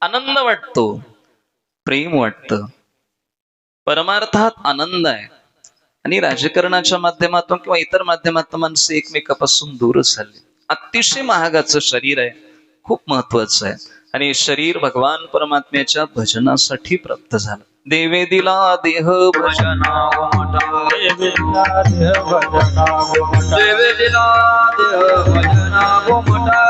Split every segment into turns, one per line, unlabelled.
आनंद वाटतो प्रेम वाटतं. परमार्थात आनंद आहे. आणि राजकारणाच्या माध्यमातून किंवा इतर माध्यमातून माणसं एकमेकापासून दूरच झाली. अतिशय महागाचं शरीर आहे. खूप महत्वाचं आहे. आणि शरीर भगवान परमात्म्याच्या भजनासाठी प्राप्त झालं. देवे दिला देह भजना
देवी दिला देह भजना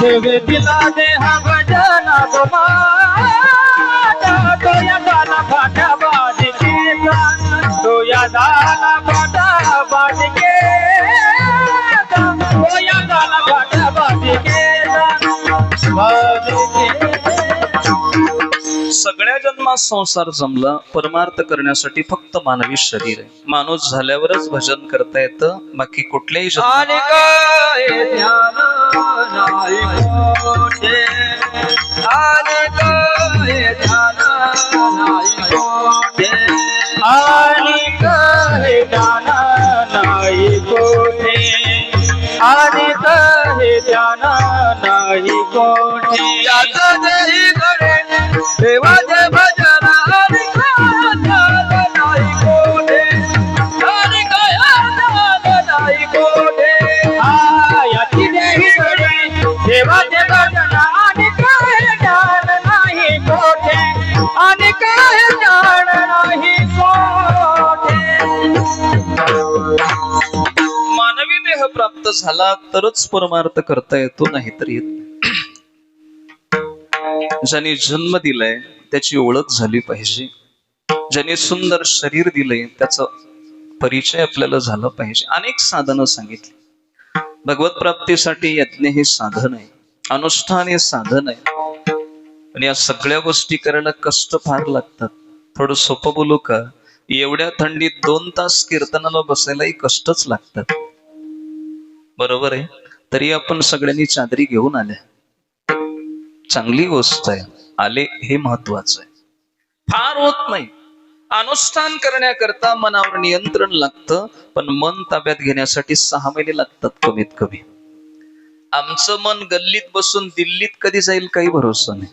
देवी दिला देह भजना
फाटा फाटा फाटा बाधिकेता बाधिकेता
सगळ्या जन्मात संसार जमला परमार्थ करण्यासाठी फक्त मानवी शरीर आहे. माणूस झाल्यावरच भजन करता येतं बाकी कुठल्याही जन्मात
नाही कोठे? आणि काय ध्यान नाही कोठे? आणि काय ध्यान नाही कोठे? आणि काय ध्यान नाही कोठे
प्राप्त झाला तरच परमार्थ करता येतो नाही तर येत नाही. ज्याने जन्म दिलाय त्याची ओळख झाली पाहिजे. ज्याने सुंदर शरीर दिलंय त्याचा परिचय आपल्याला झाला पाहिजे. अनेक साधनं सांगितली. भगवत प्राप्तीसाठी यज्ञ हे साधन आहे. अनुष्ठान हे साधन आहे. पण या सगळ्या गोष्टी करायला कष्ट फार लागतात. थोडं सोपं बोलू का? एवढ्या थंडीत दोन तास कीर्तनाला बसायलाही कष्टच लागतात. बरोबर आहे. तरी आपण सगळ्यांनी चादरी घेऊन आल्या चांगली गोष्ट आहे. आले हे महत्वाचं आहे. फार होत नाही. अनुष्ठान करण्याकरता मनावर नियंत्रण लागतं पण मन ताब्यात घेण्यासाठी सहा महिने लागतात कमीत कमी आमचं मन गल्लीत बसून दिल्लीत कधी जाईल काही भरोसा नाही.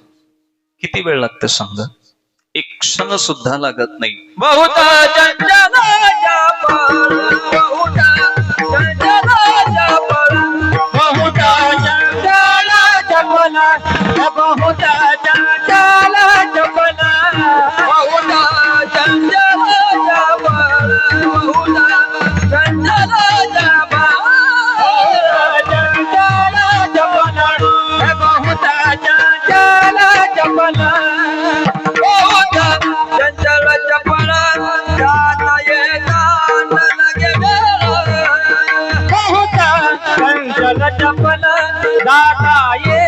किती वेळ लागतं सांगा? एक क्षण सुद्धा लागत नाही.
बहुता चपल दाता ये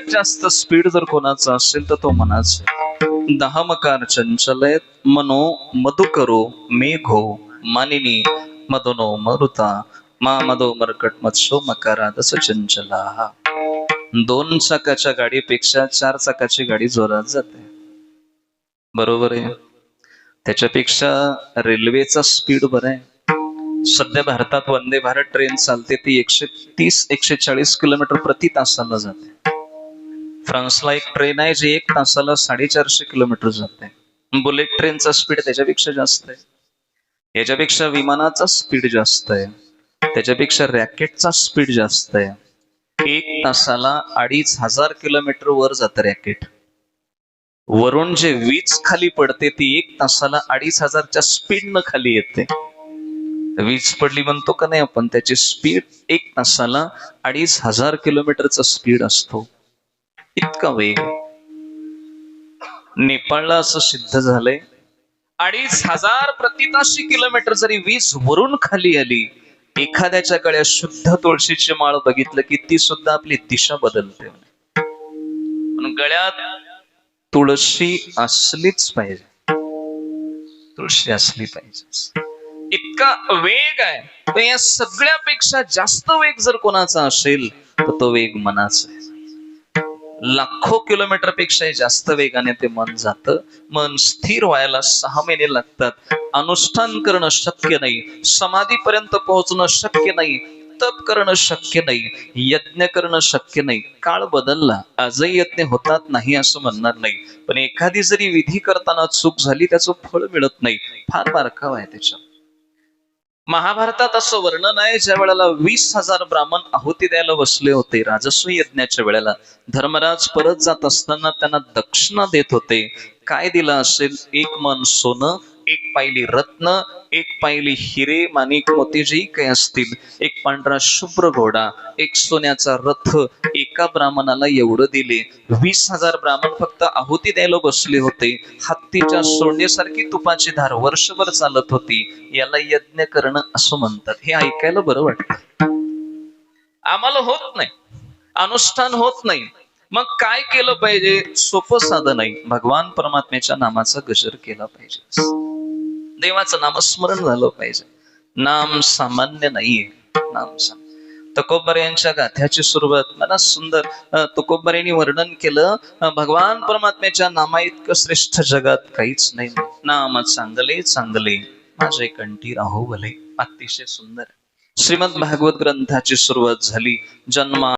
सगळ्यात जास्त स्पीड जर कोणाचा असेल तर तो मनाचा दहा मकार चंचल आहेत मनो मधुकरो मेघो मानिनी मदनो मरुता मा मदो मरकट मत्सो मकारादस चंचला. दोन चाकाच्या गाडीपेक्षा चार चाकाची गाडी जोरात जाते. बरोबर आहे. त्याच्यापेक्षा रेल्वेचा स्पीड बर आहे. सध्या भारतात वंदे भारत ट्रेन चालते ती एकशे तीस एकशे चाळीस किलोमीटर प्रति तासाला जाते. फ्रान्सला एक ट्रेन आहे जी एक तासाला साडेचारशे किलोमीटर जाते. बुलेट ट्रेनचा स्पीड त्याच्यापेक्षा जास्त आहे. याच्यापेक्षा विमानाचा स्पीड जास्त आहे. त्याच्यापेक्षा रॅकेटचा स्पीड जास्त आहे. एक तासाला अडीच हजार किलोमीटर वर जातं रॅकेट. वरून जे वीज खाली पडते ती एक तासाला अडीच हजारच्या स्पीडनं खाली येते. वीज पडली म्हणतो का नाही आपण त्याची स्पीड एक तासाला अडीच हजार किलोमीटरचा स्पीड असतो. इतका वेग. नेपाळला असं सिद्ध झालंय. अडीच हजार प्रतिताशी किलोमीटर जरी वीज वरून खाली आली एखाद्याच्या गळ्यात शुद्ध तुळशीची माळ बघितलं की ती सुद्धा आपली दिशा बदलते. म्हणून गळ्यात तुळशी असलीच पाहिजे. तुळशी असली पाहिजे. इतका वेग आहे. या सगळ्यापेक्षा जास्त वेग जर कोणाचा असेल तर तो वेग मनाचा आहे. लाखो किलोमीटरपेक्षा जास्त वेगाने ते मन जातं. मन स्थिर व्हायला सहा महिने लागतात. अनुष्ठान करणं शक्य नाही. समाधीपर्यंत पोहोचणं शक्य नाही. तप करणं शक्य नाही. यज्ञ करणं शक्य नाही. काळ बदलला. आजही यज्ञ होतात नाही असं म्हणणार नाही. पण एखादी जरी विधी करताना चूक झाली त्याचं फळ मिळत नाही. फार बारकाव आहे त्याच्यात. महाभारतात असं वर्णन आहे ज्या वेळेला वीस हजार ब्राह्मण आहुती द्यायला बसले होते राजस्व यज्ञाच्या वेळेला धर्मराज परत जात असताना त्यांना दक्षिणा देत होते. काय दिलं असेल? एक मन सोनं एक पायली रत्न एक पायली हिरे माणिक मोतीजी काही असतील. एक पांढरा शुभ्र घोडा एक सोन्याचा रथ एका ब्राह्मणाला एवढं दिले वीस हजार ब्राह्मण फक्त आहुती द्यायला बसले होते. हत्तीच्या सोंडेसारखी तुपाची धार वर्षभर चालत होती. याला यज्ञ करणं असं म्हणतात. हे ऐकायला बरं वाटत. आम्हाला होत नाही. अनुष्ठान होत नाही. मग काय केलं पाहिजे? सोपं साधं नाही. भगवान परमात्म्याच्या नामाचा गजर केला पाहिजे. देवाचं नामस्मरण झालं पाहिजे. नाम सामान्य नाहीये. नाम सामान्य. तुकोबर यांच्या गाथ्याची सुरुवात. मला सुंदर अं, तुकोबर यांनी वर्णन केलं. भगवान परमात्म्याच्या नामा इतकं श्रेष्ठ जगात काहीच नाही. नाम चांगले चांगले माझे कंठी राहो भले. अतिशय सुंदर. श्रीमद भागवत ग्रंथाची सुरुवात झाली. जन्मा